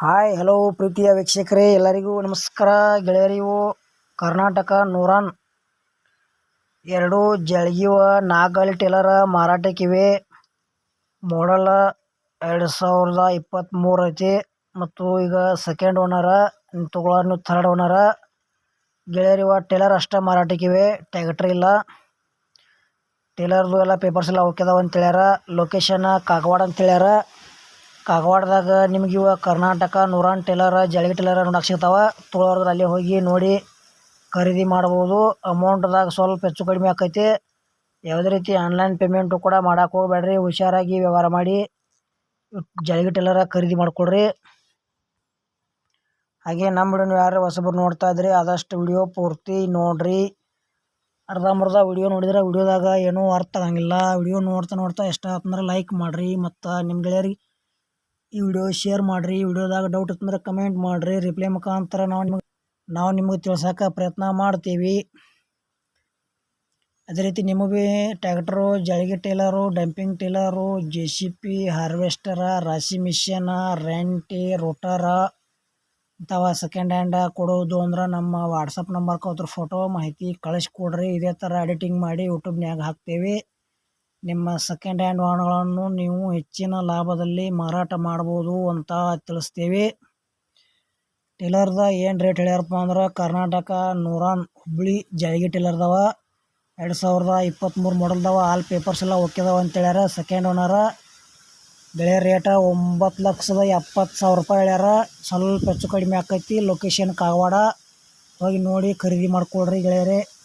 Hi, hello ಪ್ರೀತಿಯ ವೀಕ್ಷಕರೇ, ಎಲ್ಲರಿಗೂ ನಮಸ್ಕಾರ. ಗೆಳೆಯರಿವು ಕರ್ನಾಟಕ ನೂರಾನ್ ಎರಡು ಜಳಗಿವ ನಾಗಲ್ ಟೇಲರ ಮಾರಾಟಕ್ಕಿವೆ. ಮಾಡಲ್ ಎರಡು ಸಾವಿರದ ಇಪ್ಪತ್ತ್ಮೂರು ಐತಿ ಮತ್ತು ಈಗ ಸೆಕೆಂಡ್ ಓನರ ತಗೊಳ್ಳೋನು ಥರ್ಡ್ ಓನರ ಗೆಳೆಯರಿವ ಟೇಲರ್ ಅಷ್ಟೇ ಮಾರಾಟಕ್ಕಿವೆ ಟ್ಯಾಕ್ಟ್ರ್ ಇಲ್ಲ. ಟೇಲರ್ದು ಎಲ್ಲ ಪೇಪರ್ಸ್ ಎಲ್ಲ ಓಕೆ ಅಂತ ಹೇಳ್ಯಾರ ಲೊಕೇಶನ್ ಕಾಗವಾಡ ಅಂತ ಹೇಳ್ಯಾರ ಕಾಗವಾಡದಾಗ ನಿಮ್ಗೆ ಇವ ಕರ್ನಾಟಕ ನೂರಾನ್ ಟೇಲರ್, ಜಳಗಿ ಟೇಲರ್ ನೋಡಕ್ಕೆ ಸಿಗ್ತಾವೆ ತೊಗೊಳೋರು ಅಲ್ಲಿ ಹೋಗಿ ನೋಡಿ ಖರೀದಿ ಮಾಡ್ಬೋದು. ಅಮೌಂಟ್ದಾಗ ಸ್ವಲ್ಪ ಹೆಚ್ಚು ಕಡಿಮೆ ಆಕೈತಿ. ಯಾವುದೇ ರೀತಿ ಆನ್ಲೈನ್ ಪೇಮೆಂಟು ಕೂಡ ಮಾಡಕ್ಕೆ ಹೋಗ್ಬೇಡ್ರಿ. ಹುಷಾರಾಗಿ ವ್ಯವಹಾರ ಮಾಡಿ. ಜಳಗಿ ಟೇಲರ ಖರೀದಿ ಮಾಡಿಕೊಡ್ರಿ. ಹಾಗೆ ನಮ್ಮ ವಿಡಿಯೋನ ಯಾರು ಹೊಸಬರು ನೋಡ್ತಾ ಇದ್ರಿ, ಆದಷ್ಟು ವಿಡಿಯೋ ಪೂರ್ತಿ ನೋಡ್ರಿ. ಅರ್ಧಂಬರ್ಧ ವಿಡಿಯೋ ನೋಡಿದ್ರೆ ವಿಡಿಯೋದಾಗ ಏನೂ ಅರ್ಥ ಆಗಂಗಿಲ್ಲ. ವಿಡಿಯೋ ನೋಡ್ತಾ ನೋಡ್ತಾ ಇಷ್ಟ ಆತಂದ್ರೆ ಲೈಕ್ ಮಾಡಿರಿ. ಮತ್ತು ನಿಮ್ಮ ಗೆಳೆಯರಿಗೆ ಈ ವಿಡಿಯೋ ಶೇರ್ ಮಾಡಿರಿ. ವಿಡಿಯೋದಾಗ ಡೌಟ್ ಇತ್ತಂದ್ರೆ ಕಮೆಂಟ್ ಮಾಡಿರಿ. ರಿಪ್ಲೈ ಮುಖಾಂತರ ನಾವು ನಿಮಗೆ ನಾವು ನಿಮಗೆ ತಿಳ್ಸೋಕೆ ಪ್ರಯತ್ನ ಮಾಡ್ತೀವಿ. ಅದೇ ರೀತಿ ನಿಮಗೆ ಭೀ tractor, ಜಳಿಗೆ trailer dumping trailer J C B harvester ರಾಶಿ ಮಿಷನ ರೆಂಟಿ ರೋಟರ ಇಂಥವ ಸೆಕೆಂಡ್ ಹ್ಯಾಂಡ ಕೊಡೋದು ಅಂದ್ರೆ ನಮ್ಮ ವಾಟ್ಸಪ್ ನಂಬರ್ಗೆ ಅದ್ರ ಫೋಟೋ ಮಾಹಿತಿ ಕಳಿಸ್ಕೊಡ್ರಿ ಇದೇ ಥರ ಎಡಿಟಿಂಗ್ ಮಾಡಿ ಯೂಟ್ಯೂಬ್ನ್ಯಾಗ ಹಾಕ್ತೇವೆ. ನಿಮ್ಮ ಸೆಕೆಂಡ್ ಹ್ಯಾಂಡ್ ವಾಹನಗಳನ್ನು ನೀವು ಹೆಚ್ಚಿನ ಲಾಭದಲ್ಲಿ ಮಾರಾಟ ಮಾಡ್ಬೋದು ಅಂತ ತಿಳಿಸ್ತೀವಿ. ಟೇಲರ್ದ ಏನು ರೇಟ್ ಹೇಳ್ಯಾರಪ್ಪ ಅಂದ್ರೆ ಕರ್ನಾಟಕ ನೂರಾನ್ ಹುಬ್ಬಳ್ಳಿ ಜಳಗಿ ಟೇಲರ್ದವ ಎರಡು ಸಾವಿರದ ಇಪ್ಪತ್ತ್ಮೂರು ಮಾಡಲ್ದವ ಆಲ್ ಪೇಪರ್ಸ್ ಎಲ್ಲ ಅಂತ ಹೇಳ್ಯಾರ. ಸೆಕೆಂಡ್ ಓನರ ಬೆಳೆ ರೇಟ ಒಂಬತ್ತು ಲಕ್ಷದ ಎಪ್ಪತ್ತು ಸಾವಿರ ರೂಪಾಯಿ ಹೇಳ್ಯಾರ. ಸ್ವಲ್ಪ ಹೆಚ್ಚು ಕಡಿಮೆ ಆಕೈತಿ. ಲೊಕೇಶನ್ ಕಾಗವಾಡ. ಹೋಗಿ ನೋಡಿ ಖರೀದಿ ಮಾಡ್ಕೊಳ್ರಿ ಗೆಳೆಯರೇ.